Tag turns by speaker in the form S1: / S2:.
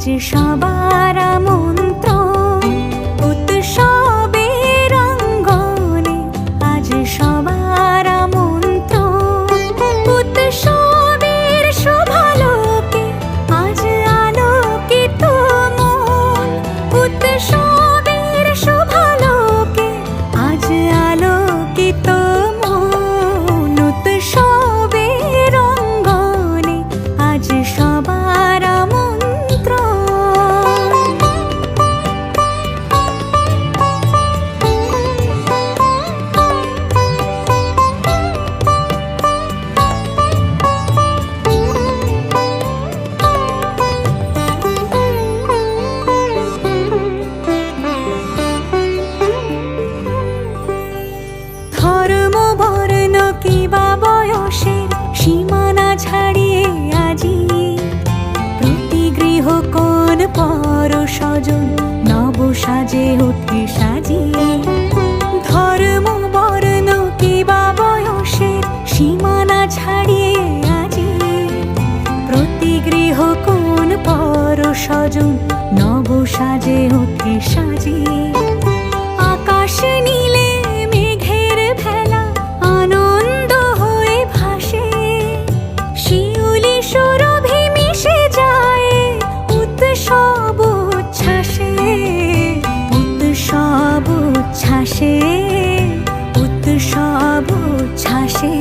S1: 金沙吧。স্বজন নব সাজে ওঠে ধর্ম, বর্ণ বয়সের সীমানা ছাড়িয়ে আজি। প্রতি গৃহ কোন পর স্বজন নব সাজে ওঠে সাজিয়ে। আকাশ পাবো ছাসে